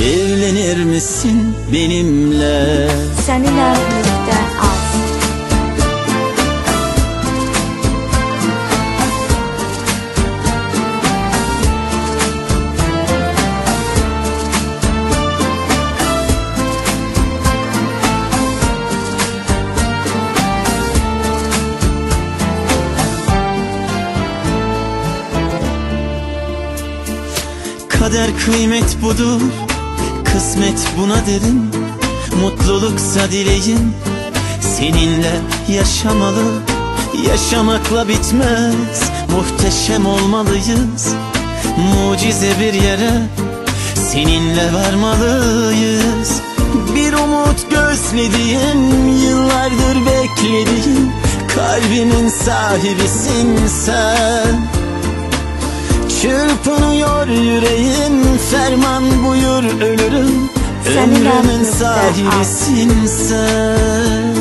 Evlenir misin benimle? Səninlə birlikdə az. Kader kıymet budur Kısmet buna derim Mutluluksa dileğim Seninle yaşamalı. Yaşamakla bitmez Muhteşem olmalıyız. Mucize bir yere Seninle varmalıyız. Bir umut gözlediğim Yıllardır beklediğim Kalbimin sahibisin sen. Çırpınıyor yüreğim Ferman buyur Senin Ömrümün sahibisin sen.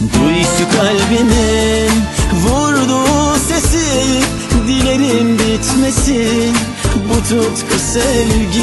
Duy şu kalbimin vurduğu sesi Dilerim bitmesin. Bu tutku sevgi